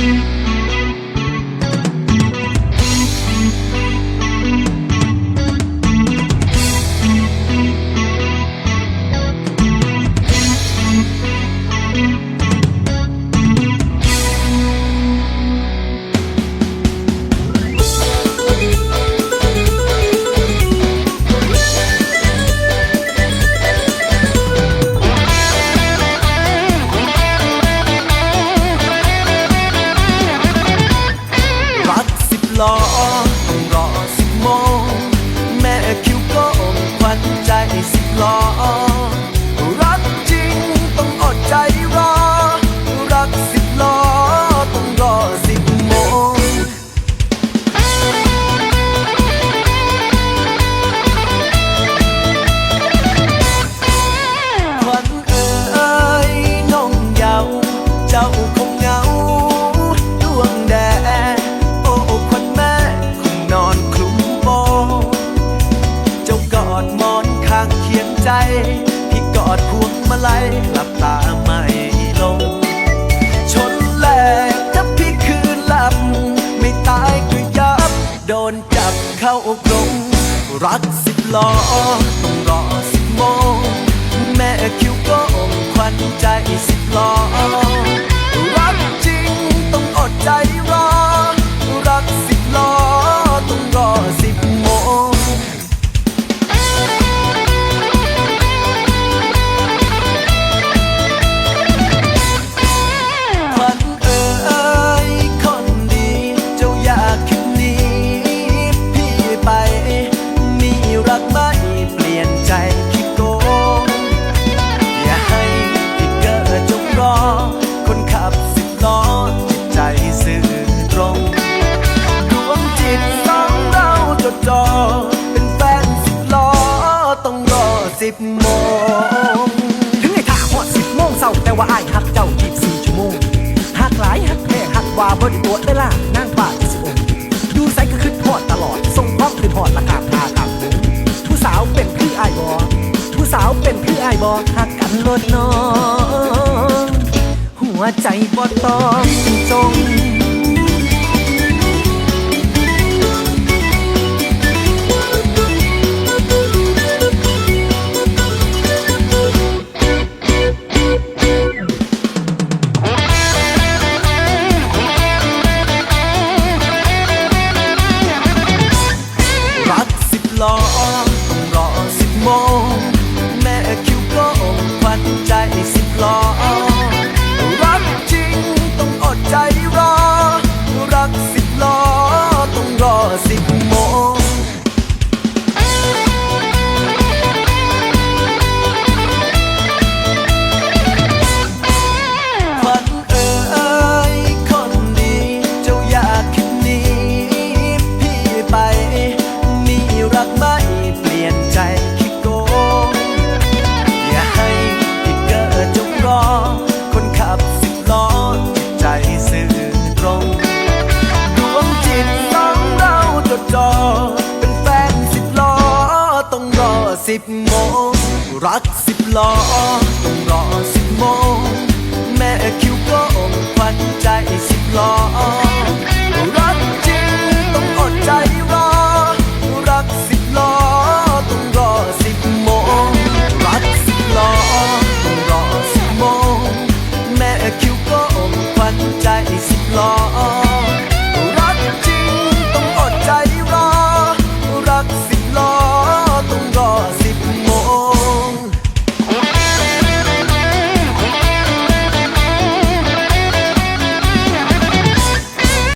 รั ใจ พี่กอดพวงมาลัยหลับตาไม่ลง ชนแหลกถ้าพี่คืนหลับ ไม่ตายก็ยับ โดนจับเข้าอกรงรักสิบล้อต้องรอสิบโมง แม่คิวก็ควันใจสิบล้อ สิบโมง ถึงไอ้ท่าฮอดสิบโมงเศร้าแต่ว่าอ้ายหักเจ้ายีบสี่ชั่วโมงหักหลายหักแพงหักว่าบริบทได้ล่ะนางป่าที่สิบองค์ดูใสก็ขึ้นฮอดตลอดส่งพร้อมขึ้นฮอดละกาพากาผู้สาวเป็นพี่อ้ายบอผู้สาวเป็นพี่อ้ายบอหักกันลดน้อง หัวใจบ่ต้องจง ไม่เปลี่ยนใจขี้โกงอย่าให้พี่เกิดจงรอ คนขับสิบล้อจิตใจซื่อตรงดวงจิตสองเราจดจ่อเป็นแฟนสิบล้อ ต้องรอสิบโมงรักสิบล้อ ต้องรอสิบโมงแม่คิวโก็ควันใจสิบล้อ